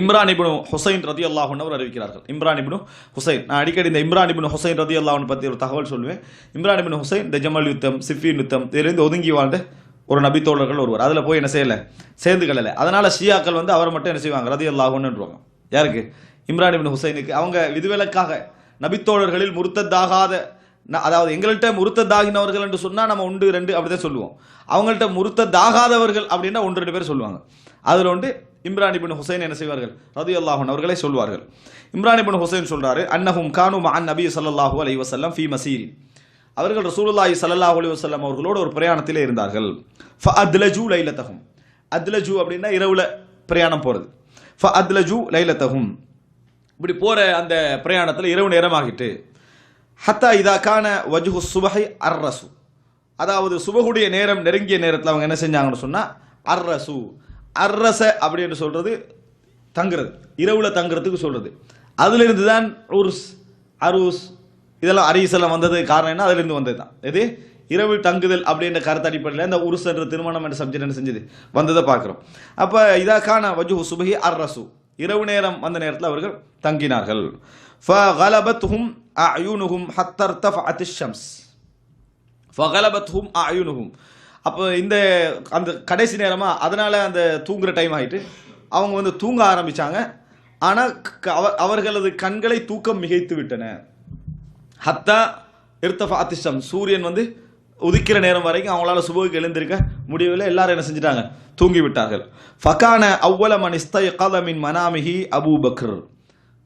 இம்ரான் இப்னு ஹுசைன் ரதி அல்லாஹன் அவர் அறிவிக்கிறார்கள். இம்ரான் இப்னு ஹுசைன். நான் அடிக்கடி இந்த இம்ரான் இப்னு ஹுசைன் ரதி அல்லாஹன் பற்றி ஒரு தகவல் சொல்லுவேன் இம்ரான் இப்னு ஹுசைன் இந்த ஜமல் யுத்தம் சிஃபின் யுத்தம் இதிலிருந்து ஒதுங்கி வாழ்ந்த ஒரு நபி தோழர்கள் ஒருவர். அதில் போய் என்ன செய்யலை? சேர்ந்து கொள்ளலை. அதனால் ஷியாக்கள் வந்து அவரை மட்டும் என்ன செய்வாங்க? ரதி அல்லாஹன்னுவாங்க யாருக்கு? இம்ரான் இப்னு ஹுசைனுக்கு. அவங்க விதிவிலக்காக நபித்தோழர்களில் முருத்ததாகாத அதாவது எங்கள்கிட்ட முருத்ததாகினவர்கள் என்று சொன்னால் நம்ம ஒன்று ரெண்டு அப்படிதான் சொல்லுவோம். அவங்கள்ட்ட முருத்ததாகாதவர்கள் அப்படின்னா ஒன்று ரெண்டு பேர் சொல்லுவாங்க. அதில் வந்து இம்ரான் இப்னு ஹுசைன் என்ன செய்வார்கள்? ரதி அல்லாஹன் அவர்களை சொல்வார்கள். இம்ரான் இப்னு ஹுசைன் சொல்றாரு அன்னஹும் கானு மஅன் நபி ஸல்லல்லாஹு அலி வசல்லம் ஃபி மசீரி. அவர்கள் ரசூலுல்லாஹி ஸல்லல்லாஹு அலி வசல்லம் அவர்களோடு ஒரு பிரயாணத்திலே இருந்தார்கள். ஃப அத்லஜூ லைலத்தகும் அத்லஜு அப்படின்னா இரவுல பிரயாணம் போகிறது ஃப அத்லஜு லைலத்தகும் இப்படி போகிற அந்த பிரயாணத்தில் இரவு நேரமாகிட்டு ஹத்தா இதாக்கான கான வஜுஹு சுபஹை அர்ரசு. அதாவது சுபகுடைய நேரம் நெருங்கிய நேரத்தில் அவங்க என்ன செஞ்சாங்கன்னு சொன்னால் அர்ரசு. அரச அப்படின்னு சொல்கிறது தங்குறது. இரவில் தங்குறதுக்கு சொல்கிறது அதுலேருந்து தான் உருஸ் அருஸ் இதெல்லாம் அரீசெல்லாம் வந்தது காரணம் என்ன? அதுலேருந்து வந்தது தான் எது இரவு தங்குதல் அப்படின்ற கருத்து அடிப்படையில் இந்த உருஸ் என்ற திருமணம் என்ற சப்ஜெக்ட் என்ன செஞ்சது? வந்ததை பார்க்குறோம். அப்போ இதற்கான வஜு சுபஹி அரசு இரவு நேரம் வந்த நேரத்தில் அவர்கள் தங்கினார்கள். ஃபலபத்ஹும் அயுனுஹும் ஹத்தர்தஃப் அதிஷம்ஸ் ஃபகலபத்ஹும் அயுனுஹும். அப்போ இந்த அந்த கடைசி நேரமாக அதனால் அந்த தூங்குகிற டைம் ஆகிட்டு அவங்க வந்து தூங்க ஆரம்பித்தாங்க ஆனால் க- அவர்களது கண்களை தூக்கம் மிகைத்து விட்டன. ஹத்தா இர்த்தஃபா அத்திஷம் சூரியன் வந்து உதிக்கிற நேரம் வரைக்கும் அவங்களால சுபகுக்கு எழுந்திருக்க முடியவில்லை. எல்லாரும் என்ன செஞ்சிட்டாங்க? தூங்கி விட்டார்கள். ஃபகான அவ்வள மனிஸ்த இஸ்தைகத மனாமிகி மனாமிஹி அபூ பக்ர்.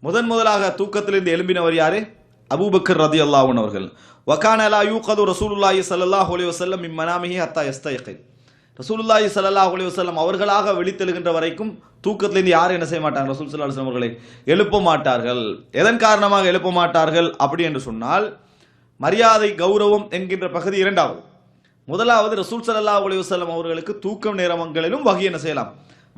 முதன் முதலாக தூக்கத்திலிருந்து எழும்பினவர் யாரு? அபூபக்கர் ரதி அல்லாஹன் அவர்கள். வகான லா யூகது ரசூலுல்லாஹி சல்லாஹ் அலைஹி வசல்லம் இம்மனாமிஹி ஹத்தா யஸ்தைகி ரசூலுல்லாஹி சல்லாஹ் அலைஹி வசல்லம் அவர்களாக வெளித்தெழுகின்ற வரைக்கும் தூக்கத்திலேருந்து யாரும் என்ன செய்ய மாட்டாங்க ரசூல் ஸல்லல்லாஹு அலுவலம் அவர்களை எழுப்ப மாட்டார்கள். எதன் காரணமாக எழுப்ப மாட்டார்கள்? அப்படி என்று சொன்னால் மரியாதை கௌரவம் என்கின்ற பகுதி இரண்டாவது. முதலாவது ரசூல் ஸல்லல்லாஹு அலைஹி வசல்லம் அவர்களுக்கு தூக்கம் நேரங்களிலும் வகை என்ன செய்யலாம்?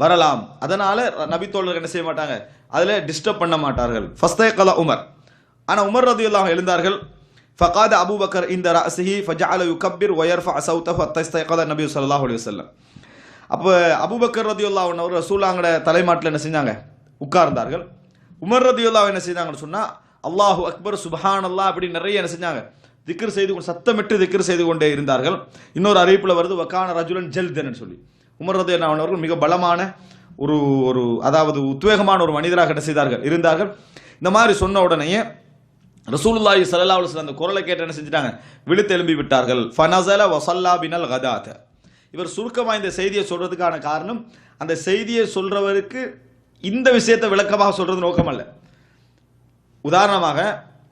வரலாம். அதனால நபி தோழர்கள் என்ன செய்ய மாட்டாங்க? அதில் டிஸ்டர்ப் பண்ண மாட்டார்கள். ஃபஸ்தே கலா உமர். ஆனால் உமர் ரதியுல்லாம் எழுந்தார்கள் ஃபகாத அபூபக்கர் இந்த ரஅசிஹி ஃபஜஅல யுகப்பிர் வயர்ஃபா சௌத்தஹு ஹத்தா இஸ்தைகத நபி ஸல்லல்லாஹு அலைஹி வஸல்லம் அப்போ அபூபக்கர் ரதியல்லாஹு அன்ஹு அவர் ரசூலாங்கட தலைமாட்டில் என்ன செஞ்சாங்க? உட்கார்ந்தார்கள். உமர் ரதியுல்லா என்ன செய்தாங்கன்னு சொன்னால் அல்லாஹு அக்பர் சுப்ஹானல்லாஹ் அப்படி நிறைய என்ன செஞ்சாங்க. திக்ர் செய்து கொண்டு சத்தமிட்டு திக்ர் செய்து கொண்டே இருந்தார்கள். இன்னொரு அறிவிப்பில் வருது வக்கான ரஜுலன் ஜல்தன் சொல்லி. உமர் ரதியுல்லா அவர்கள் மிக பலமான ஒரு ஒரு அதாவது உத்வேகமான ஒரு மனிதராக என்ன செய்தார்கள்? இருந்தார்கள். இந்த மாதிரி சொன்ன உடனேயே ரசூலுல்லாஹி சல்லா அலுவலம் அந்த குரலை கேட்டு என்ன செஞ்சிட்டாங்க? விழுத்து எழும்பி விட்டார்கள். ஃபனசல வசல்லா பினல் கதாத. இவர் சுருக்கமாக இந்த செய்தியை சொல்கிறதுக்கான காரணம் அந்த செய்தியை சொல்கிறவருக்கு இந்த விஷயத்தை விளக்கமாக சொல்கிறது நோக்கம் உதாரணமாக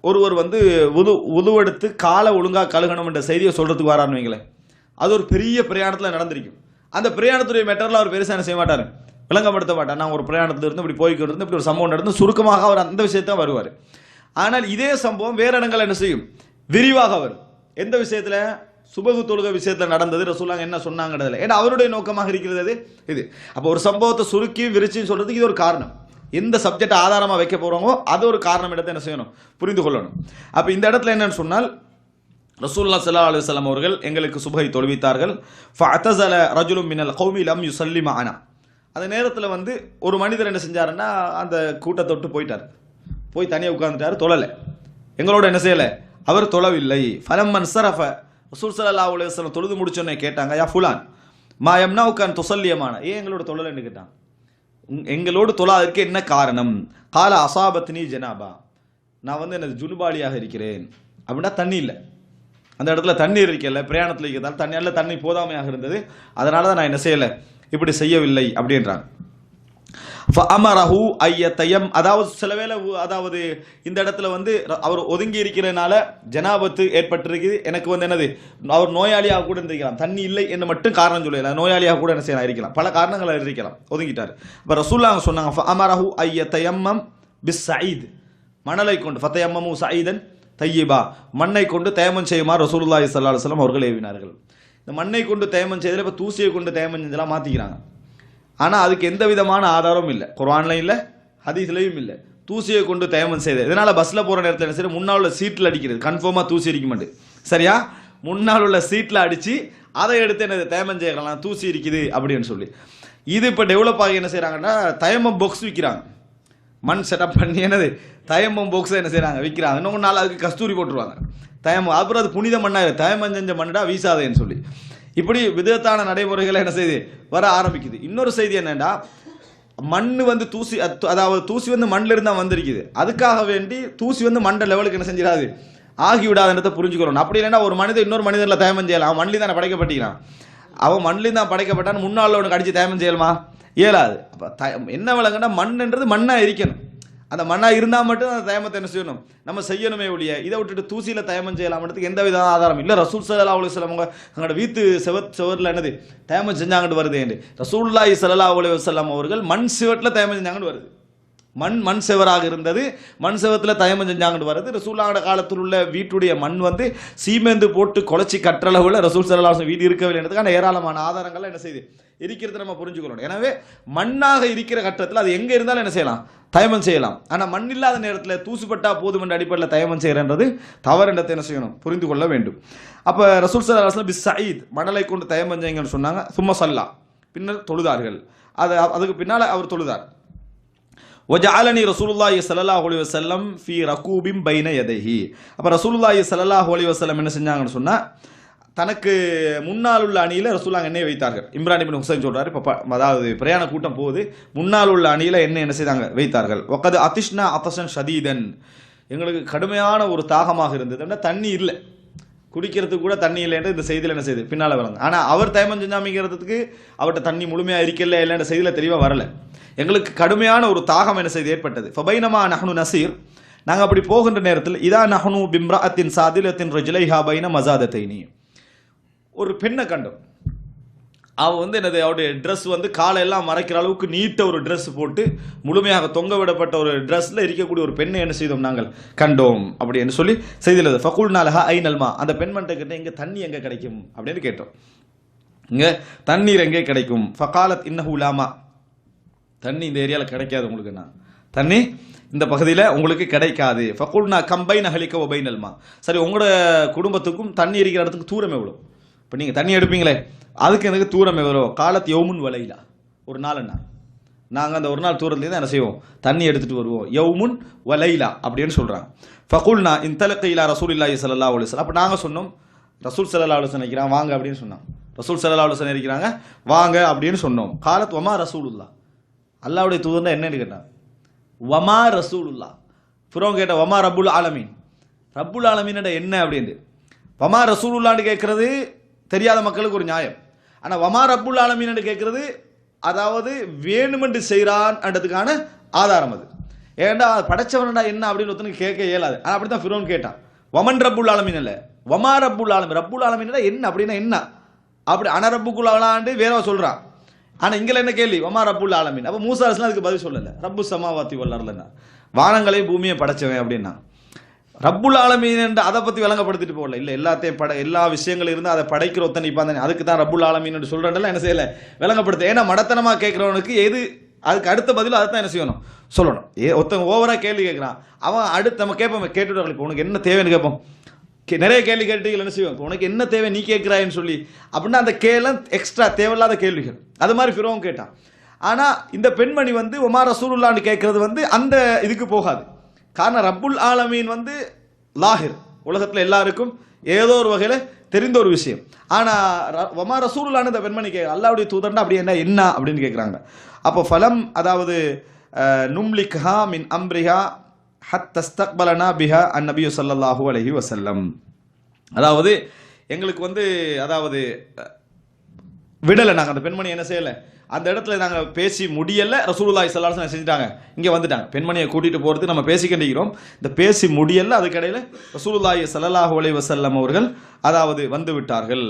ஒருவர் வந்து உது உதுவெடுத்து காலை ஒழுங்காக கழுகணும் என்ற செய்தியை சொல்கிறதுக்கு வரான்னு வைங்களேன். அது ஒரு பெரிய பிரயாணத்தில் நடந்திருக்கும். அந்த பிரயாணத்துடைய மெட்டரில் அவர் பெருசாக என்ன செய்ய மாட்டார்? விளங்கப்படுத்த மாட்டார். நான் ஒரு பிரயாணத்தில் இருந்து இப்படி போய்கிட்டு இருந்து இப்படி ஒரு சம்பவம் நடந்து சுருக்கமாக அவர் அந்த விஷயத்தான் வருவார். ஆனால் இதே சம்பவம் வேற இடங்கள் என்ன செய்யும்? விரிவாக வரும். எந்த விஷயத்துல? சுபகு தொழுக விஷயத்தில் நடந்தது. ரசூலாங்க என்ன சொன்னாங்கிறதுல ஏன்னா அவருடைய நோக்கமாக இருக்கிறது அது இது. அப்போ ஒரு சம்பவத்தை சுருக்கி விரிச்சின்னு சொல்றதுக்கு இது ஒரு காரணம். எந்த சப்ஜெக்ட் ஆதாரமாக வைக்க போகிறோமோ அது ஒரு காரணம் இடத்தை என்ன செய்யணும்? புரிந்து கொள்ளணும். அப்போ இந்த இடத்துல என்னன்னு சொன்னால் ரசூல்லா சல்லா அலைஹி வஸல்லம் அவர்கள் எங்களுக்கு சுபகை தொழுவித்தார்கள். ஃபஅதஸல ரஜுலும் மினல் கௌமி லம் யுஸல்லி மஅனா. அந்த நேரத்தில் வந்து ஒரு மனிதர் என்ன செஞ்சாருன்னா அந்த கூட்டத்தொட்டு போயிட்டார். போய் தனியாக உட்கார்ந்துட்டார் தொழலை. எங்களோட என்ன செய்யலை? அவர் தொழவில்லை. ஃபலம்மன் சரஃப ரசூல் ஸல்லல்லாஹு அலைஹி தொழுது முடிச்சோன்னே கேட்டாங்க யா ஃபுலான் மா எம்னா உட்கான் துசல்லியமான ஏன் எங்களோட தொழலைன்னு கேட்டான். உங்- எங்களோடு தொழாதற்கு என்ன காரணம்? கால அசாபத்னி ஜனாபா. நான் வந்து எனது ஜுனுபாலியாக இருக்கிறேன். அப்படின்னா தண்ணி இல்லை. அந்த இடத்துல தண்ணீர் இருக்கல பிரயாணத்தில் இருக்கிறதால தண்ணி தண்ணி போதாமையாக இருந்தது. அதனால தான் நான் என்ன செய்யலை? இப்படி செய்யவில்லை அப்படின்றாங்க. அமரஹு ஐயத்தையம். அதாவது சில வேளை உ- அதாவது இந்த இடத்துல வந்து அவர் ஒதுங்கி இருக்கிறதுனால ஜனாபத்து ஏற்பட்டிருக்குது. எனக்கு வந்து என்னது? அவர் நோயாளியாக கூட இருந்திருக்கலாம். தண்ணி இல்லை என்று மட்டும் காரணம் சொல்லலாம் நோயாளியாக கூட என்ன செய்யலாம்? இருக்கலாம். பல காரணங்கள் இருக்கலாம் ஒதுங்கிட்டார். இப்போ ரசூல்லாங்க சொன்னாங்க அமரஹு ஐயத்தயம்மம் பிஸ் சயீத். மணலை கொண்டு ஃபத்தையம்மமு சயீதன் தையிபா. மண்ணை கொண்டு தேமம் செய்யுமாறு ரசூலுல்லாஹி ஸல்லல்லாஹு அலுவலம் அவர்கள் ஏவினார்கள். இந்த மண்ணை கொண்டு தேமம் செய்ததில் இப்போ தூசியை கொண்டு தேமம் செஞ்சதெல்லாம் மாற்றிக்கிறாங்க ஆனால் அதுக்கு எந்த விதமான ஆதாரமும் இல்லை. குர்ஆன்லையும் இல்லை ஹதீஸ்லையும் இல்லை. தூசியை கொண்டு தயமம் செய்தது இதனால் பஸ்ஸில் போகிற நேரத்தில் என்ன செய்யுது முன்னால் உள்ள சீட்டில் அடிக்கிறது. கன்ஃபார்மாக தூசி அடிக்க மாட்டேன். சரியா? முன்னால் உள்ள சீட்டில் அடித்து அதை எடுத்து என்னது? தயமம் செய்யலாம் தூசி இருக்குது அப்படின்னு சொல்லி. இது இப்போ டெவலப் ஆகி என்ன செய்கிறாங்கன்னா தயமம் பாக்ஸ் விற்கிறாங்க மண் செட்டப் பண்ணி என்னது? தயமம் பாக்ஸை என்ன செய்கிறாங்க விற்கிறாங்க இன்னும் நாள் அதுக்கு கஸ்தூரி போட்டுருவாங்க. தயமம் அப்புறம் அது புனித மண்ணாக தயமம் செஞ்ச மண்ணடா வீசாதேன்னு சொல்லி. இப்படி விதத்தான நடைமுறைகளை என்ன செய்யுது வர ஆரம்பிக்குது. இன்னொரு செய்தி என்னென்னா மண் வந்து தூசி அதாவது தூசி வந்து மண்ணில் இருந்தால் வந்திருக்குது. அதுக்காக வேண்டி தூசி வந்து மண்ட லெவலுக்கு என்ன செஞ்சிடாது? ஆகிவிடாதுன்றத புரிஞ்சுக்கிறோம் அப்படி இல்லைன்னா ஒரு மனிதன் இன்னொரு மனிதனில் தயமம் செய்யலாம். அவன் மண்ணில் தானே படைக்கப்பட்டிருக்கான் அவன் மண்ணில் தான் படைக்கப்பட்டான்னு முன்னாள் ஒன்று கடிச்சு தயமம் செய்யலாமா? இயலாது. அப்போ த என்ன விளங்குன்னா மண்ணுன்றது மண்ணாக இருக்கணும் அந்த மண்ணாக இருந்தால் மட்டும் அந்த தயமத்தை என்ன செய்யணும்? நம்ம செய்யணுமே ஒழிய இதை விட்டுட்டு தூசியில் தயமம் செய்யலாம்ன்றதுக்கு எந்த வித ஆதாரம் இல்லை. ரசூல் சல்லா அலி அவங்க அவங்களோட வீட்டு செவத் செவரில் என்னது? தயமம் செஞ்சாங்கன்னு வருது என்று ரசூல்லாய் சல்லா அலி வசல்லாம் அவர்கள் மண் சிவட்டில் தயமம் செஞ்சாங்கன்னு வருது. மண் மண் செவராக இருந்தது. மண் செவத்தில் தயமம் செஞ்சாங்கன்னு வருது. ரசூல்லாவோட காலத்தில் உள்ள வீட்டுடைய மண் வந்து சீமேந்து போட்டு குலைச்சி கற்றளவில் ரசூல் சல்லாஹ் வீடு இருக்கவில்லை என்றதுக்கான ஏராளமான ஆதாரங்கள்லாம் என்ன செய்யுது இருக்கிறத நம்ம புரிஞ்சுக்கணும். எனவே மண்ணாக இருக்கிற கட்டத்தில் அது எங்கே இருந்தாலும் என்ன செய்யலாம்? தயமம் செய்யலாம். ஆனால் மண் இல்லாத நேரத்தில் தூசுப்பட்டா போதும் என்ற அடிப்படையில் தயமம் செய்கிறன்றது தவறுன்றதை என்ன செய்யணும்? புரிந்து கொள்ள வேண்டும். அப்போ ரசூல் சல்லாஹ் பி சயீத் மணலை கொண்டு தயமம் செய்யுங்கன்னு சொன்னாங்க. சும்மா சல்லா பின்னர் தொழுதார்கள். அது அதுக்கு பின்னால் அவர் தொழுதார். ஒஜாலனி ரசூலுல்லாஹி ஸல்லல்லாஹு அலைஹி வஸல்லம் ஃபி ரகூபிம் பைன யதைஹி. அப்போ ரசூலுல்லாஹி ஸல்லல்லாஹு அலைஹி வஸல்லம் என்ன செஞ்சாங்கன்னு சொன்னா தனக்கு முன்னால் உள்ள அணியில் ரசூலாங்க எண்ணெய் வைத்தார்கள். இம்ரான் இபின் ஹுசைன் சொல்கிறார் இப்போ அதாவது பிரயாண கூட்டம் போகுது முன்னால் உள்ள அணியில் எண்ணெய் என்ன செய்தாங்க வைத்தார்கள். ஒக்கது அதிஷ்னா அத்தசன் ஷதீதன். எங்களுக்கு கடுமையான ஒரு தாகமாக இருந்தது. அப்படின்னா தண்ணி இல்லை. குடிக்கிறதுக்கு கூட தண்ணி இல்லைன்ற இந்த செய்தியில் என்ன செய்யுது பின்னால் வரங்க ஆனால் அவர் தயமம் செஞ்சாமிக்கிறதுக்கு அவர்கிட்ட தண்ணி முழுமையாக இருக்கல இல்லைன்ற செய்தியில் தெளிவாக வரல. எங்களுக்கு கடுமையான ஒரு தாகம் என்ன செய்து ஏற்பட்டது. ஃபபைனமா நஹனு நசீர் நாங்கள் அப்படி போகின்ற நேரத்தில் இதா நஹனு பிம்ரா அத்தின் சாதிலத்தின் ரஜிலைஹா பைன மசாதத்தைனி. ஒரு பெண்ணை கண்டோம். அவள் வந்து என்னது அவருடைய ட்ரெஸ் வந்து காலையெல்லாம் மறைக்கிற அளவுக்கு நீட்ட ஒரு ட்ரெஸ் போட்டு முழுமையாக தொங்க விடப்பட்ட ஒரு ட்ரெஸ்ஸில் இருக்கக்கூடிய ஒரு பெண்ணை என்ன செய்தோம் நாங்கள்? கண்டோம் அப்படின்னு சொல்லி செய்தியில் ஃபகுல் நாலஹா ஐ நல்மா அந்த பெண்மன்ட்ட கிட்ட இங்கே தண்ணி எங்கே கிடைக்கும்? அப்படின்னு கேட்டோம். இங்கே தண்ணீர் எங்கே கிடைக்கும்? ஃபகாலத் இன்னஹு லாமா. தண்ணி இந்த ஏரியாவில் கிடைக்காது உங்களுக்கு நான் தண்ணி இந்த பகுதியில் உங்களுக்கு கிடைக்காது. ஃபகுல்னா கம்பைன் அகலிக்க ஒபைன் நல்மா சரி உங்களோட குடும்பத்துக்கும் தண்ணி இருக்கிற இடத்துக்கு தூரம் எவ்வளோ இப்போ நீங்கள் தண்ணி எடுப்பீங்களே அதுக்கு எனக்கு தூரம் எவ்வளோ? காலத்து யவுமுன் வலையிலா ஒரு நாள் என்ன நாங்கள் அந்த ஒரு நாள் தூரத்துலேருந்து என்ன செய்வோம்? தண்ணி எடுத்துகிட்டு வருவோம். யவுமுன் வலையிலா அப்படின்னு சொல்கிறாங்க ஃபகுல்னா இந்தலக்க தலக்கையிலா ரசூல் இல்லாஹி சல்லா அலுவலம் அப்போ நாங்கள் சொன்னோம் ரசூல் சல்லா அலுவலம் நினைக்கிறான் வாங்க அப்படின்னு சொன்னோம் ரசூல் சல்லா அலுவலம் இருக்கிறாங்க வாங்க அப்படின்னு சொன்னோம். காலத் ஒமா ரசூலுல்லா அல்லாவுடைய தூதர்னா என்னன்னு கேட்டான் வமா ரசூலுல்லா புறம் கேட்ட வமா ரபுல் ஆலமீன். ரபுல் ஆலமீனோட என்ன அப்படின்னு வமா ரசூலுல்லான்னு கேட்குறது தெரியாத மக்களுக்கு ஒரு நியாயம். ஆனால் வமார் அப்புல் ஆலமீன் கேட்கறது அதாவது வேணுமென்று செய்கிறான்றதுக்கான ஆதாரம் அது. ஏன்டா படைச்சவனடா என்ன அப்படின்னு ஒருத்தனுக்கு கேட்க இயலாது. ஆனால் அப்படி தான் ஃபிரோன் கேட்டான். வமன் ரப்புல் ஆலமீன் இல்லை வமா ரப்புல் ஆலமீன் ரப்புல் ஆலமீன் என்ன? அப்படின்னா என்ன? அப்படி அனரப்புக்குள் ஆளாண்டு வேற சொல்கிறான் ஆனால் இங்கே என்ன கேள்வி? வமா ரப்புல் ஆலமீன் அப்போ மூசா அதுக்கு பதில் சொல்லலை. ரப்பு சமாவாத்தி வல்லர்லன்னா வானங்களை பூமியை படைச்சவன் அப்படின்னா. ரப்புல் ஆலமீன் என்று அதை பத்தி விளங்கப்படுத்திட்டு போகல. இல்ல எல்லாத்தையும் பட எல்லா விஷயங்களும் இருந்து அதை படைக்கிற ஒத்தன் இப்போ அதுக்கு தான் ரப்புல் ஆலமீன் என்று சொல்றேன்ல என்ன செய்யல? விளங்கப்படுத்து. ஏன்னா மடத்தனமா கேட்கிறவனுக்கு எது அதுக்கு அடுத்த பதில் அதை தான் என்ன செய்யணும்? சொல்லணும். ஏ ஒருத்தன் ஓவரா கேள்வி கேட்குறான். அவன் அடுத்து நம்ம கேட்போம் கேட்டுட்டு இப்போ உனக்கு என்ன தேவைன்னு கேட்போம். கே- நிறைய கேள்வி கேட்டு என்ன செய்வோம். இப்போ உனக்கு என்ன தேவை நீ கேட்குறாயின்னு சொல்லி. அப்படின்னா அந்த கேள்வி எக்ஸ்ட்ரா தேவையில்லாத கேள்விகள். அது மாதிரி ஃபிரோவும் கேட்டான். ஆனால் இந்த பெண்மணி வந்து உமார் ரசூலுல்லான்னு கேட்குறது வந்து அந்த இதுக்கு போகாது. காரணம் ரப்புல் ஆலமீன் வந்து லாஹிர் உலகத்தில் எல்லாருக்கும் ஏதோ ஒரு வகையில் தெரிந்த ஒரு விஷயம். ஆனால் ஒமா ரசூலுல்லான்னு இந்த பெண்மணி கே அல்லாவுடைய தூதர்னா அப்படி என்ன என்ன அப்படின்னு கேட்குறாங்க அப்போ ஃபலம் அதாவது நும்லிக்ஹா மின் அம்ரிஹா ஹத் தஸ்தக்பலனா பிஹா அன் நபியு ஸல்லல்லாஹு அலஹி வசல்லம் அதாவது எங்களுக்கு வந்து அதாவது விடலை நாங்கள் அந்த பெண்மணி என்ன செய்யலை? அந்த இடத்துல நாங்கள் பேசி முடியல ரசூலுல்லாஹி ஸல்லல்லாஹு செஞ்சுட்டாங்க. இங்கே வந்துட்டாங்க. பெண்மணியை கூட்டிகிட்டு போகிறது நம்ம பேசிக்கிட்டிருக்கிறோம் இந்த பேசி முடியல அதுக்கடையில் ரசூலுல்லாய் சல்லாஹ் அலைஹி வசல்லம் அவர்கள் அதாவது வந்து விட்டார்கள்.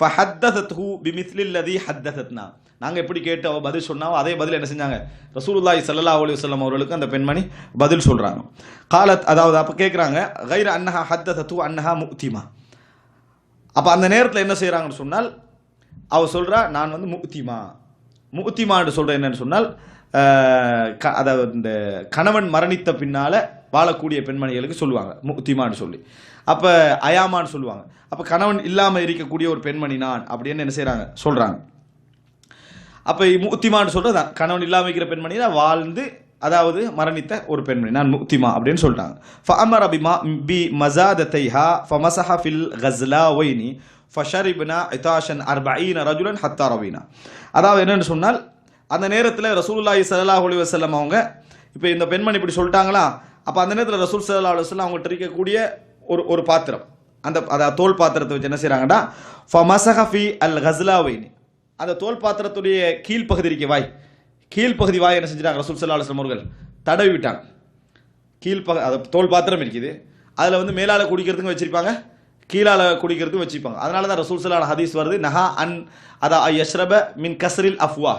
ஃபஹத்ததத்ஹு பிமிஸ்லில்லதி ஹத்ததத்னா நாங்கள் எப்படி கேட்டு அவள் பதில் சொன்னாவோ அதே பதில் என்ன செஞ்சாங்க? ரசூலுல்லாய் சல்லா அலி வல்லம் அவர்களுக்கு அந்த பெண்மணி பதில் சொல்கிறாங்க காலத் அதாவது அப்போ கேட்குறாங்க கைர அன்னஹா ஹத்ததத்து அன்னஹா முக்திமா. அப்போ அந்த நேரத்தில் என்ன செய்கிறாங்கன்னு சொன்னால் அவள் சொல்கிறா நான் வந்து முக்திமா. முக்திமான்னு சொல்கிறேன் என்னன்னு சொன்னால் க- அதாவது இந்த கணவன் மரணித்த பின்னால் வாழக்கூடிய பெண்மணிகளுக்கு சொல்லுவாங்க முத்திமான்னு சொல்லி. அப்போ அயாமான்னு சொல்லுவாங்க. அப்போ கணவன் இல்லாமல் இருக்கக்கூடிய ஒரு பெண்மணி நான் அப்படின்னு என்ன செய்கிறாங்க சொல்கிறாங்க அப்போ முக்திமான்னு சொல்கிறது கணவன் இல்லாமல் இருக்கிற பெண்மணி தான் வாழ்ந்து அதாவது மரணித்த ஒரு பெண்மணி. நான் முக்திமா அப்படின்னு சொல்லிட்டாங்க ஃபமர் அபிமா பி மசாதத்தைஹா ஃபமசஹா ஃபில் கஸ்லா ஒய்னி ஃபஷரிப்னா இதாஷன் அர்பீன ரஜுலன் ஹத்தா ரவீனா அதாவது என்னென்னு சொன்னால் அந்த நேரத்தில் ரசூல்லாஹி சல்லாஹ் அலைஹி வசல்லம் அவங்க இப்போ இந்த பெண்மணி இப்படி சொல்லிட்டாங்களா? அப்போ அந்த நேரத்தில் ரசூல் சல்லா அலி வஸ்லாம் அவங்ககிட்ட இருக்கக்கூடிய ஒரு ஒரு பாத்திரம் அந்த அதை தோல் பாத்திரத்தை வச்சு என்ன செய்கிறாங்கன்னா ஃபமசஹஃபி அல் ஹஸ்லாவைனி அந்த தோல் பாத்திரத்துடைய கீழ்ப்பகுதி இருக்க வாய் கீழ்ப்பகுதி வாய் என்ன செஞ்சிட்டாங்க ரசூல் சல்லா அலுவலம் அவர்கள்? தடவி விட்டாங்க கீழ்ப்பக அது தோல் பாத்திரம் இருக்குது. அதில் வந்து மேலால் குடிக்கிறதுக்கு வச்சுருப்பாங்க. கீழால குடிக்கிறதுக்கும் வச்சுப்பாங்க. அதனால தான் ரசூல் ஸல்லல்லாஹு ஹதீஸ் வருது நஹா அன் அதா யஷ்ரப மின் கசரில் அஃப்வா.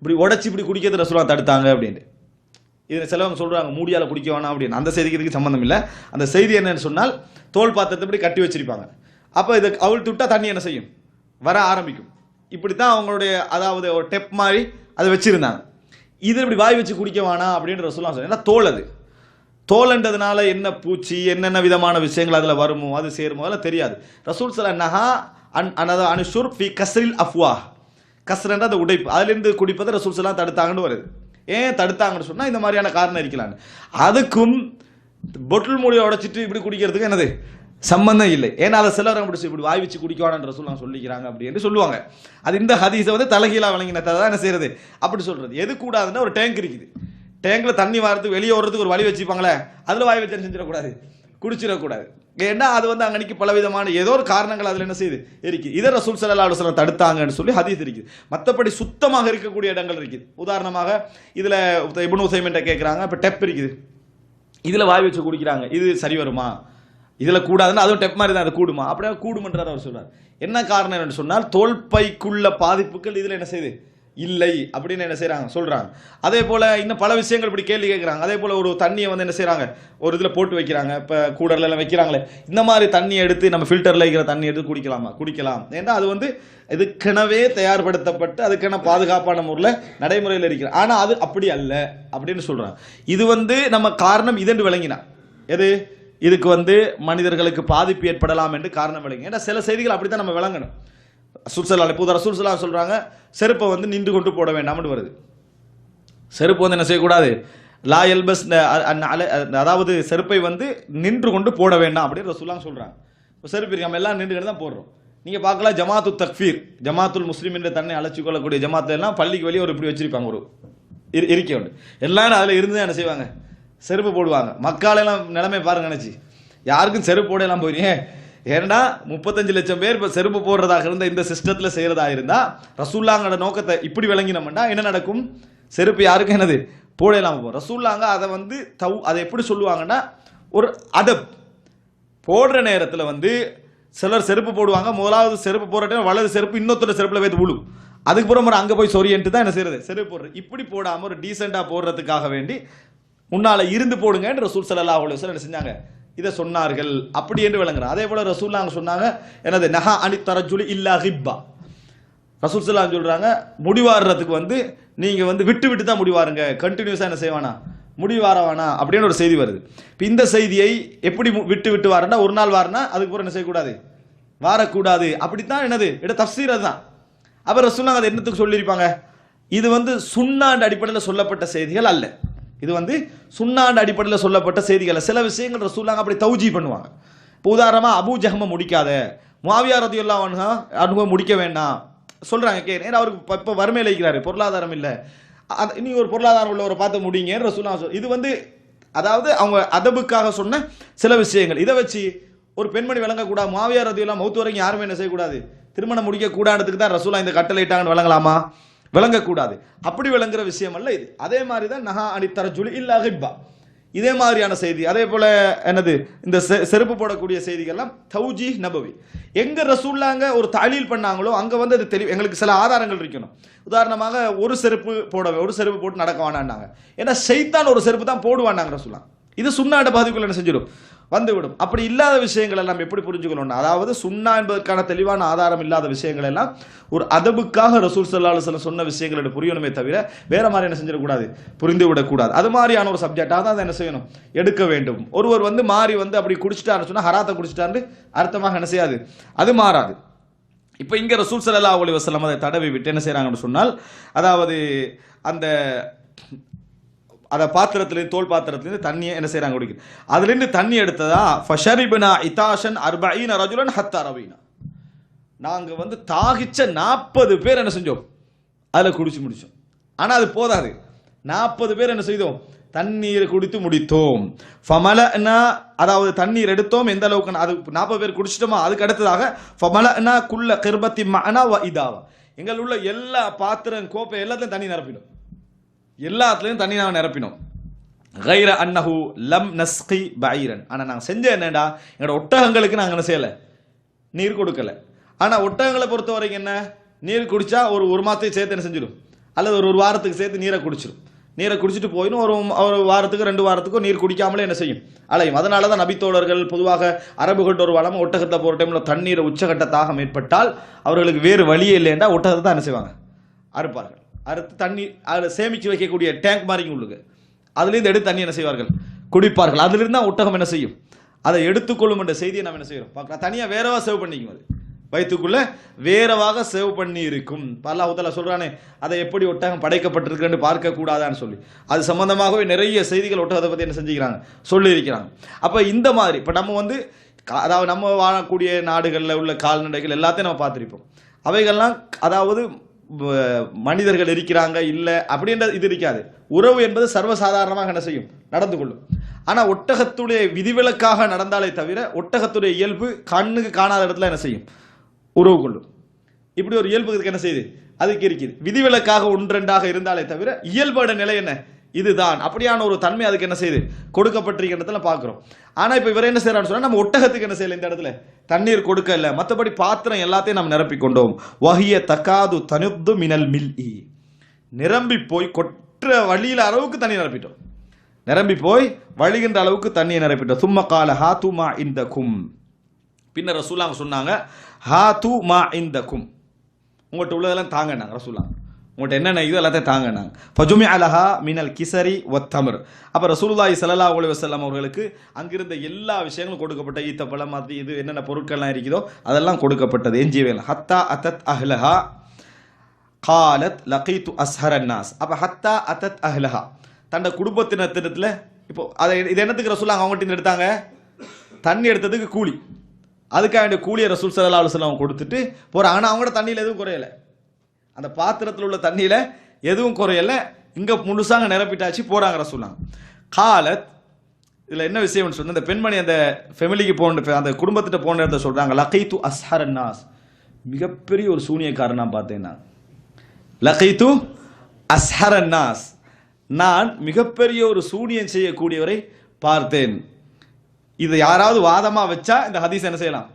இப்படி உடைச்சி இப்படி குடிக்கிறது ரசூலா தடுத்தாங்க அப்படின்ட்டு. இதில் சிலவங்க சொல்கிறாங்க மூடியால் குடிக்க வேணாம் அப்படின்னு. அந்த செய்திக்கு இதுக்கு சம்மந்தம் இல்லை. அந்த செய்தி என்னன்னு சொன்னால் தோல் பாத்திரத்தை இப்படி கட்டி வச்சிருப்பாங்க. அப்போ இதை அவள் துட்டா தண்ணி என்ன செய்யும்? வர ஆரம்பிக்கும். இப்படி தான் அவங்களுடைய அதாவது ஒரு டெப் மாதிரி அதை வச்சுருந்தாங்க. இது இப்படி வாய் வச்சு குடிக்க வேணாம் அப்படின்ற சொல்லலாம் சொன்னாங்க. ஏன்னா தோல் அது. தோலன்றதுனால என்ன பூச்சி என்னென்ன விதமான விஷயங்கள் அதில் வருமோ அது சேருமோ அதெல்லாம் தெரியாது. ரசூல் சலா நஹா அன் அனது அனுஷூர் ஃபி கஸ்ரில் அஃப்வா கஸ்ரன்ற அந்த உடைப்பு. அதுலேருந்து குடிப்பதை ரசூல் சலா தடுத்தாங்கன்னு வருது. ஏன் தடுத்தாங்கன்னு சொன்னால் இந்த மாதிரியான காரணம் இருக்கலான்னு அதுக்கும் பொட்டில் மூடியை உடைச்சிட்டு இப்படி குடிக்கிறதுக்கு என்னது? சம்பந்தம் இல்லை. ஏன்னா அதை சிலர் அப்படி இப்படி வாய் வச்சு குடிக்கவானன்ற சொல்லி சொல்லிக்கிறாங்க அப்படின்னு சொல்லுவாங்க. அது இந்த ஹதீஸை வந்து தலைகீழா வழங்கினத்தை தான் என்ன செய்யறது? அப்படி சொல்கிறது எது கூடாதுன்னா ஒரு டேங்க் இருக்குது. டேங்கில் தண்ணி வரதுக்கு வெளியே ஓடுறதுக்கு ஒரு வழி வச்சுப்பாங்களே அதில் வாய் வச்சு செஞ்சிடக்கூடாது? குடிச்சிடக்கூடாது. ஏன்னா அது வந்து அங்கனைக்கு பலவிதமான ஏதோ ஒரு காரணங்கள் அதில் என்ன செய்யுது? இருக்குது இதை ரசூல் சல்லா அலுவலம் தடுத்தாங்கன்னு சொல்லி ஹதீஸ் இருக்குது மற்றபடி சுத்தமாக இருக்கக்கூடிய இடங்கள் இருக்குது உதாரணமாக இதில் இபுன் உசைமெண்ட்டை கேட்குறாங்க இப்போ டெப் இருக்குது. இதில் வாய் வச்சு குடிக்கிறாங்க. இது சரி வருமா? இதில் கூடாதுன்னு அதுவும் டெப் மாதிரி தான் அது கூடுமா? அப்படியே கூடுமன்றார் அவர் சொல்கிறார் என்ன காரணம் என்று சொன்னால் தோல்பைக்குள்ள பாதிப்புகள் இதில் என்ன செய்யுது? இல்லை அப்படின்னு என்ன செய்கிறாங்க சொல்கிறாங்க அதே போல் இன்னும் பல விஷயங்கள் இப்படி கேள்வி கேட்குறாங்க அதே போல் ஒரு தண்ணியை வந்து என்ன செய்கிறாங்க ஒரு இதில் போட்டு வைக்கிறாங்க. இப்போ கூடரில் எல்லாம் வைக்கிறாங்களே. இந்த மாதிரி தண்ணியை எடுத்து நம்ம ஃபில்டரில் இருக்கிற தண்ணி எடுத்து குடிக்கலாமா? குடிக்கலாம். ஏன்னா அது வந்து இதுக்கெனவே தயார்படுத்தப்பட்டு அதுக்கான பாதுகாப்பான முறையில் நடைமுறையில் இருக்கிறது ஆனால் அது அப்படி அல்ல அப்படின்னு சொல்கிறாங்க இது வந்து நம்ம காரணம் இதென்று விளங்கினா. எது? இதுக்கு வந்து மனிதர்களுக்கு பாதிப்பு ஏற்படலாம் என்று காரணம் விளங்கி ஏன்னா சில செய்திகள் அப்படி தான் நம்ம விளங்கணும். சுல்சலா இப்போது ரசூல் சலா சொல்கிறாங்க செருப்பை வந்து நின்று கொண்டு போட வேண்டாம்னு வருது. செருப்பு வந்து என்ன செய்யக்கூடாது? லா எல்பஸ் அதாவது செருப்பை வந்து நின்று கொண்டு போட வேண்டாம் அப்படின்னு ரசூலாம் சொல்கிறாங்க இப்போ செருப்பு இருக்கு நம்ம எல்லாம் நின்றுக்கிட்டு தான் போடுறோம். நீங்கள் பார்க்கலாம் ஜமாத்து தக்ஃபீர் ஜமாத்துல் முஸ்லீம் என்ற தன்னை அழைச்சி கொள்ளக்கூடிய ஜமாத்துல எல்லாம் பள்ளிக்கு வெளியே ஒரு இப்படி வச்சிருப்பாங்க ஒரு இரு இருக்கை உண்டு எல்லாரும் அதில் இருந்து தான் என்ன செய்வாங்க? செருப்பு போடுவாங்க. மக்காலெல்லாம் நிலைமை பாருங்க நினச்சி. யாருக்கும் செருப்பு போடலாம் போயிருக்கேன் ஏன்னா முப்பத்தஞ்சு லட்சம் பேர் இப்போ செருப்பு போடுறதாக இருந்த இந்த சிஸ்டத்தில் செய்கிறதா இருந்தால் ரசூல்லாங்கோட நோக்கத்தை இப்படி விளங்கினோம்னா என்ன நடக்கும்? செருப்பு யாருக்கும் என்னது? போடலாம் போகும் ரசூல்லாங்க அதை வந்து தவ் அதை எப்படி சொல்லுவாங்கன்னா ஒரு அதப். போடுற நேரத்தில் வந்து சிலர் செருப்பு போடுவாங்க முதலாவது செருப்பு போடுற வலது செருப்பு இன்னொருத்தர செருப்பில் வைத்து விழும் அதுக்கப்புறம் ஒரு அங்கே போய் சொரியன்ட்டு தான் என்ன செய்யறது? செருப்பு போடுறது. இப்படி போடாமல் ஒரு டீசெண்டாக போடுறதுக்காக வேண்டி முன்னால் இருந்து போடுங்கன்னு ரசூல் ஸல்லல்லாஹு அவ்வளோ என்ன செஞ்சாங்க? இதை சொன்னார்கள். அப்படி என்று விளங்குறாங்க அதே போல ரசூல்லாங்க சொன்னாங்க என்னது நஹா அணி தரஜுலி இல்லா ஹிப்பா. ரசூல் ஸல்லல்லாஹு சொல்றாங்க முடிவாடுறதுக்கு வந்து நீங்க வந்து விட்டு விட்டு தான் முடிவாருங்க கண்டினியூஸா என்ன செய்வானா? முடிவார வேணா அப்படின்னு ஒரு செய்தி வருது. இப்போ இந்த செய்தியை எப்படி மு- விட்டு விட்டு வாரனா ஒரு நாள் வாரனா அதுக்கப்புறம் என்ன செய்யக்கூடாது? வாரக்கூடாது. அப்படித்தான் என்னது? இட தப்சீர் அதுதான். அவர் ரசூலுல்லாஹ் அதை என்னத்துக்கு சொல்லியிருப்பாங்க? இது வந்து சுண்ணாண்டு அடிப்படையில் சொல்லப்பட்ட செய்திகள் அல்ல. இது வந்து சுண்ணாண்டு அடிப்படையில் சொல்லப்பட்ட செய்திகளை. சில விஷயங்கள் ரசூலுல்லாஹ் அப்படி தௌஜி பண்ணுவாங்க. இப்போ உதாரணமாக அபூ ஜஹம முடிக்காத மாவியார் ரதியுல்லாஹு அனுபவம் முடிக்க வேண்டாம். சொல்கிறாங்க கே ஏன்னா அவருக்கு இப்போ வறுமையில் இருக்கிறாரு பொருளாதாரம் இல்லை. அது நீங்க ஒரு பொருளாதாரம் உள்ளவரை பார்த்து முடிங்க ரசூல்லா சொல் இது வந்து அதாவது அவங்க அதபுக்காக சொன்ன சில விஷயங்கள். இதை வச்சு ஒரு பெண்மணி விளங்கக்கூடாது மாவியார் ரதியெல்லாம் மௌத்து வரைக்கும் யாருமே என்ன செய்யக்கூடாது? திருமணம் முடிக்கக்கூடாதுக்கு தான் ரசூலா இந்த கட்டளை இட்டாங்கன்னு விளங்கலாமா? விளங்கக்கூடாது. அப்படி விளங்குற விஷயம் அல்ல இது. அதே மாதிரி தான் நஹா அணி தரஜுலி இல்லா ஹிப்பா. இதே மாதிரியான செய்தி. அதே போல என்னது? இந்த செ- செருப்பு போடக்கூடிய செய்திகள்லாம் தௌஜி நபவி. எங்க ரசூல்லாங்க ஒரு தாலீல் பண்ணாங்களோ அங்க வந்து அது தெரியும் எங்களுக்கு சில ஆதாரங்கள் இருக்கணும். உதாரணமாக ஒரு செருப்பு போட ஒரு செருப்பு போட்டு நடக்க வேணான்னாங்க ஏன்னா செய்தான் ஒரு செருப்பு தான் போடுவானாங்க ரசூல்லா. இது சுண்ணாண்ட பாதிப்புகள் என்ன செஞ்சிடும்? வந்துவிடும். அப்படி இல்லாத விஷயங்கள் எல்லாம் எப்படி புரிஞ்சுக்கணும்னா அதாவது சுண்ணா என்பதற்கான தெளிவான ஆதாரம் இல்லாத விஷயங்கள் எல்லாம் ஒரு அதபுக்காக ரசூல் சல்லா அலுவலம் சொன்ன விஷயங்கள் புரியணுமே தவிர வேற மாதிரி என்ன செஞ்சிடக்கூடாது? புரிந்து விடக்கூடாது. அது மாதிரியான ஒரு சப்ஜெக்டாக தான் அதை என்ன செய்யணும்? எடுக்க வேண்டும். ஒருவர் வந்து மாறி வந்து அப்படி குடிச்சிட்டாருன்னு சொன்னால் ஹராத்தை குடிச்சிட்டாரு அர்த்தமாக என்ன செய்யாது? அது மாறாது. இப்போ இங்கே ரசூல் சல்லா அலி வசலம் அதை தடவி விட்டு என்ன செய்கிறாங்கன்னு சொன்னால் அதாவது அந்த அதை பாத்திரத்துலேருந்து தோல் பாத்திரத்துலேருந்து தண்ணியை என்ன செய்கிறாங்க குடிக்கிறது அதுலேருந்து தண்ணி எடுத்ததா? ஃபஷரிபினா இதாஷன் அர்பஈன ரஜுலன் ஹத்தா ரவீனா. நாங்கள் வந்து தாகிச்ச நாற்பது பேர் என்ன செஞ்சோம்? அதில் குடிச்சு முடித்தோம் ஆனால் அது போதாது. நாற்பது பேர் என்ன செய்தோம்? தண்ணீர் குடித்து முடித்தோம். ஃபமலனா அதாவது தண்ணீர் எடுத்தோம் எந்த அளவுக்கு அது நாற்பது பேர் குடிச்சிட்டோமா அதுக்கு அடுத்ததாக ஃபமலனா குள்ள கிருபத்தி மனா வ இதாவா. எங்கள் உள்ள எல்லா பாத்திரம் கோப்பை எல்லாத்தையும் தண்ணி நிரப்பிடும். எல்லாத்துலேயும் தண்ணி நாங்கள் நிரப்பினோம். கைர அன்னஹு லம் நஸ்கி பைரன் ஆனால் நாங்கள் செஞ்ச என்னடா? எங்களோட ஒட்டகங்களுக்கு நாங்கள் என்ன செய்யலை? நீர் கொடுக்கல. ஆனால் ஒட்டகங்களை பொறுத்த வரைக்கும் என்ன? நீர் குடித்தா ஒரு ஒரு மாதத்துக்கு சேர்த்து என்ன செஞ்சிடும் அல்லது ஒரு ஒரு வாரத்துக்கு சேர்த்து நீரை குடிச்சிடும் நீரை குடிச்சிட்டு போயிடும். ஒரு ஒரு வாரத்துக்கு ரெண்டு வாரத்துக்கும் நீர் குடிக்காமலே என்ன செய்யும்? அலையும். அதனால தான் நபித்தோழர்கள் பொதுவாக அரபுகள்ட்ட ஒரு வளம் ஒட்டகத்தை போகிற டைமில் தண்ணீரை உச்சகட்ட தாகம் ஏற்பட்டால் அவர்களுக்கு வேறு வழியே இல்லைன்றா ஒட்டகத்தை தான் என்ன செய்வாங்க? அறுப்பார்கள். அறுத்து தண்ணி அதில் சேமித்து வைக்கக்கூடிய டேங்க் மாதிரி உள்ளுக்கு. அதுலேருந்து எடுத்து தண்ணி என்ன செய்வார்கள்? குடிப்பார்கள். அதிலிருந்து தான் ஒட்டகம் என்ன செய்யும்? அதை எடுத்துக்கொள்ளும் என்ற செய்தியை நம்ம என்ன செய்கிறோம்? பார்க்கலாம். தனியாக வேறவா சேவ் பண்ணிக்கும் அது. வயிற்றுக்குள்ளே வேறவாக சேவ் பண்ணி இருக்கும் பல்லாஹுத்தலா சொல்கிறானே அதை எப்படி ஒட்டகம் படைக்கப்பட்டிருக்குன்னு பார்க்கக்கூடாதான்னு சொல்லி. அது சம்மந்தமாகவே நிறைய செய்திகள் ஒட்டகத்தை பற்றி என்ன செஞ்சுக்கிறாங்க? சொல்லியிருக்கிறாங்க. அப்போ இந்த மாதிரி இப்போ நம்ம வந்து அதாவது நம்ம வாழக்கூடிய நாடுகளில் உள்ள கால்நடைகள் எல்லாத்தையும் நம்ம பார்த்துருப்போம். அவைகள்லாம் அதாவது மனிதர்கள் இருக்கிறாங்க இல்லை அப்படின்ற இது இருக்காது. உறவு என்பது சர்வசாதாரணமாக என்ன செய்யும்? நடந்து கொள்ளும். ஆனால் ஒட்டகத்துடைய விதிவிலக்காக நடந்தாலே தவிர ஒட்டகத்துடைய இயல்பு கண்ணுக்கு காணாத இடத்துல என்ன செய்யும்? உறவு கொள்ளும். இப்படி ஒரு இயல்பு இதுக்கு என்ன செய்யுது? அதுக்கு இருக்குது. விதிவிலக்காக ஒன்றெண்டாக இருந்தாலே தவிர இயல்போட நிலை என்ன? இதுதான். அப்படியான ஒரு தன்மை அதுக்கு என்ன செய்யுது? கொடுக்கப்பட்டிருக்கிறதுல பார்க்குறோம். ஆனால் இப்போ இவர் என்ன செய்யறான்னு சொன்னால் நம்ம ஒட்டகத்துக்கு என்ன செய்யல இந்த இடத்துல? தண்ணீர் கொடுக்க இல்லை. மற்றபடி பாத்திரம் எல்லாத்தையும் நாம் நிரப்பி கொண்டோம். வகிய தக்காது தனுப்து மினல் மில் நிரம்பி போய் கொற்ற வழியில் அளவுக்கு தண்ணி நிரப்பிட்டோம். நிரம்பி போய் வழிகின்ற அளவுக்கு தண்ணியை நிரப்பிட்டோம். சும்ம கால ஹாத்துமா இந்த கும் பின்னர் ரசூலாங்க சொன்னாங்க ஹா மா இந்த கும் உங்கள்கிட்ட உள்ளதெல்லாம் தாங்கன்னாங்க ரசூலாங்க உங்கள்கிட்ட என்னென்ன இது எல்லாத்தையும் தாங்கினாங்க. ஃபஜுமி அலஹா மினல் கிசரி ஒத்தமர் அப்போ ரசூலுல்லாய் சல்லா அலைஹி வசல்லாம் அவர்களுக்கு அங்கிருந்த எல்லா விஷயங்களும் கொடுக்கப்பட்ட ஈத்த பழம் அது இது என்னென்ன பொருட்கள்லாம் இருக்குதோ அதெல்லாம் கொடுக்கப்பட்டது. எஞ்சியவேல ஹத்தா அத்தத் அஹ்லஹா. காலத் லகீத்து அஸ்ஹர் அன்னாஸ். அப்போ ஹத்தா அத்தத் அஹ்லஹா. தன்னோட குடும்பத்தினத்தினத்தில் இப்போ அதை இது என்னத்துக்கு ரசூலாங்க அவங்ககிட்ட எடுத்தாங்க? தண்ணி எடுத்ததுக்கு கூலி. அதுக்காக வேண்டிய கூலியை ரசூல் சல்லா அலுவலம் கொடுத்துட்டு போகிறாங்க ஆனால் அவங்களோட தண்ணியில் எதுவும் குறையலை. அந்த பாத்திரத்தில் உள்ள தண்ணியில் எதுவும் குறையலை. இங்கே முழுசாங்க நிரப்பிட்டாச்சு போகிறாங்க ரசூலாங்க. காலத் இதில் என்ன விஷயம்னு சொன்னால் அந்த பெண்மணி அந்த ஃபெமிலிக்கு போன அந்த குடும்பத்திட்ட போன இடத்த சொல்கிறாங்க லகைத்து அஸ்ஹரன் நாஸ் மிகப்பெரிய ஒரு சூனியக்காரன் நான் பார்த்தேன் நான். லகைத்து அஸ்ஹரன் நாஸ் நான் மிகப்பெரிய ஒரு சூனியம் செய்யக்கூடியவரை பார்த்தேன். இது யாராவது வாதமாக வச்சா இந்த ஹதீஸ் என்ன செய்யலாம்?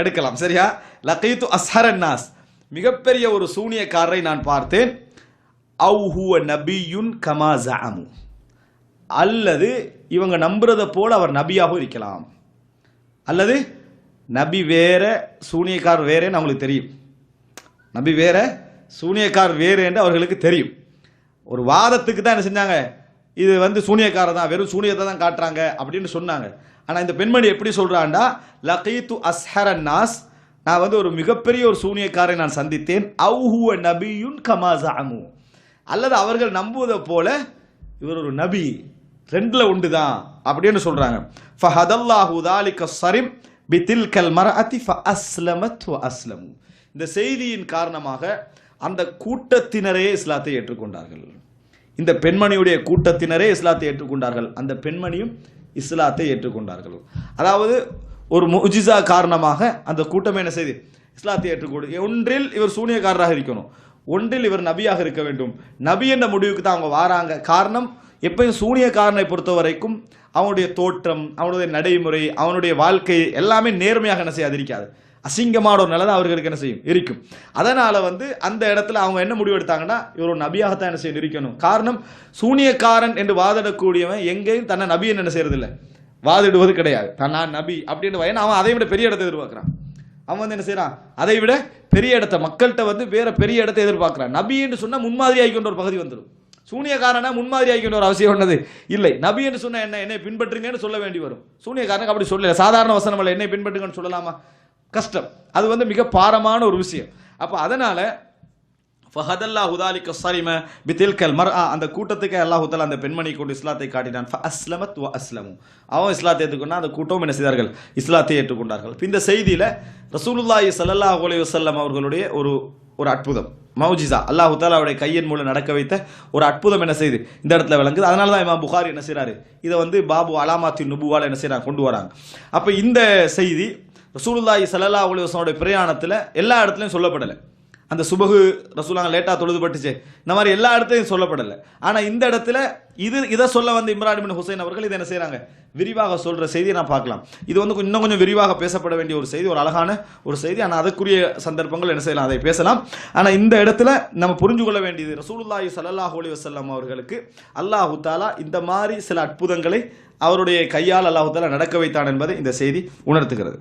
எடுக்கலாம் சரியா? லகைத்து அஸ்ஹரன் நாஸ் மிகப்பெரிய ஒரு சூனியக்காரரை நான் பார்த்தேன். அவு நபியுன் கமா அல்லது இவங்க நம்புறத போல அவர் நபியாகவும் இருக்கலாம். அல்லது நபி வேற சூனியக்கார் வேறேன்னு அவங்களுக்கு தெரியும். நபி வேற சூனியக்கார் வேறு என்று அவர்களுக்கு தெரியும். ஒரு வாதத்துக்கு தான் என்ன செஞ்சாங்க? இது வந்து சூனியக்காரர் தான் வெறும் சூனியத்தை தான் காட்டுறாங்க அப்படின்னு சொன்னாங்க. ஆனால் இந்த பெண்மணி எப்படி சொல்கிறாண்டா லகீத்து அஸ்ஹரன் நாஸ் நான் வந்து ஒரு மிகப்பெரிய ஒரு சூனியக்காரை நான் சந்தித்தேன். அவுஹுவ நபியுன் கமாசாமு அல்லது அவர்கள் நம்புவதை போல இவர் ஒரு நபி ரெண்டில் உண்டு தான் அப்படின்னு சொல்கிறாங்க ஃபஹதல்லாஹு தாலிக சரிம் பிதில்கல் மரஅதி ஃப அஸ்லமத் அஸ்லமு இந்த செய்தியின் காரணமாக அந்த கூட்டத்தினரே இஸ்லாத்தை ஏற்றுக்கொண்டார்கள். இந்த பெண்மணியுடைய கூட்டத்தினரே இஸ்லாத்தை ஏற்றுக்கொண்டார்கள். அந்த பெண்மணியும் இஸ்லாத்தை ஏற்றுக்கொண்டார்கள். அதாவது ஒரு முஜிசா காரணமாக அந்த கூட்டம் என்ன செய்து? இஸ்லாத்தை ஏற்றுக்கொண்டு ஒன்றில் இவர் சூனியக்காரராக இருக்கணும். ஒன்றில் இவர் நபியாக இருக்க வேண்டும். நபி என்ற முடிவுக்கு தான் அவங்க வாராங்க. காரணம் எப்பயும் சூனியக்காரனை பொறுத்த வரைக்கும் அவனுடைய தோற்றம் அவனுடைய நடைமுறை அவனுடைய வாழ்க்கை எல்லாமே நேர்மையாக என்ன செய்யாது இருக்காது அசிங்கமான ஒரு நிலை தான் அவர்களுக்கு என்ன செய்யும்? இருக்கும். அதனால் வந்து அந்த இடத்துல அவங்க என்ன முடிவு எடுத்தாங்கன்னா இவர் ஒரு நபியாகத்தான் என்ன செய்யணும் இருக்கணும் காரணம் சூனியக்காரன் என்று வாதிடக்கூடியவன் எங்கேயும் தன்னை நபி என்ன செய்யறதில்லை. வாதிடுவது கிடையாது. தான் நான் நபி அப்படின்னு வயன் அவன் அதை விட பெரிய இடத்தை எதிர்பார்க்குறான். அவன் வந்து என்ன செய்கிறான் அதை விட பெரிய இடத்த மக்கள்கிட்ட வந்து வேற பெரிய இடத்தை எதிர்பார்க்குறான். நபி என்று முன்மாதிரி ஆகிக்கொண்ட ஒரு பகுதி வந்துடும். சூனியக்காரனா முன்மாதிரி ஆகிக்கொண்ட ஒரு அவசியம் என்னது இல்லை. நபி என்று சொன்னால் என்ன என்னை பின்பற்றுங்கன்னு சொல்ல வேண்டி வரும். சூனியக்காரனுக்கு அப்படி சொல்லல. சாதாரண வசனம் இல்லை என்னை பின்பற்றுங்கன்னு சொல்லலாமா? கஷ்டம். அது வந்து மிக பாரமான ஒரு விஷயம். அப்போ அதனால் ஃபஹதல்லா ஹுதாலிக்க சரிம பிதில்கல் மர் அந்த கூட்டத்துக்கு அல்லாஹு தாலா அந்த பெண்மணி கொண்டு இஸ்லாத்தை காட்டினான். ஃப அஸ்லமத் வ அஸ்லமு அவன் இஸ்லாத்தை ஏற்றுக்கொண்டா அந்த கூட்டமும் என்ன செய்தார்கள்? இஸ்லாத்தை ஏற்றுக்கொண்டார்கள். இந்த செய்தியில ரசூலுல்லாஹி சல்லல்லா அலி வசல்லம் அவர்களுடைய ஒரு ஒரு அற்புதம். மௌஜிசா அல்லாஹு தாலா அவருடைய கையின் மூலம் நடக்க வைத்த ஒரு அற்புதம் என்ன செய்யுது இந்த இடத்துல விளங்குது. அதனால தான் இமாம் புகாரி என்ன செய்கிறாரு இதை வந்து பாபு அலாமாத்தி நுபுவால் என்ன செய்கிறாங்க கொண்டு வராங்க. அப்போ இந்த செய்தி ரசூலுல்லாஹி ஸல்லல்லாஹு அலி வஸல்லம் பிரயாணத்தில் எல்லா இடத்துலையும் சொல்லப்படலை. அந்த சுபகு ரசூலாங்க லேட்டாக தொழுதுபட்டுச்சு. இந்த மாதிரி எல்லா இடத்தையும் சொல்லப்படலை. ஆனால் இந்த இடத்துல இது இதை சொல்ல வந்து இம்ரான் பின் ஹுசைன் அவர்கள் இதை என்ன செய்கிறாங்க விரிவாக சொல்கிற செய்தியை நான் பார்க்கலாம். இது வந்து கொஞ்சம் இன்னும் கொஞ்சம் விரிவாக பேசப்பட வேண்டிய ஒரு செய்தி ஒரு அழகான ஒரு செய்தி. ஆனால் அதுக்குரிய சந்தர்ப்பங்கள் என்ன செய்யலாம்? அதை பேசலாம். ஆனால் இந்த இடத்துல நம்ம புரிஞ்சு கொள்ள வேண்டியது ரசூலுல்லாஹி சல்லாஹ் அலைஹி வஸல்லம் அவர்களுக்கு அல்லாஹு தாலா இந்த மாதிரி சில அற்புதங்களை அவருடைய கையால் அல்லாஹு தாலா நடக்க வைத்தான் என்பதை இந்த செய்தி உணர்த்துகிறது.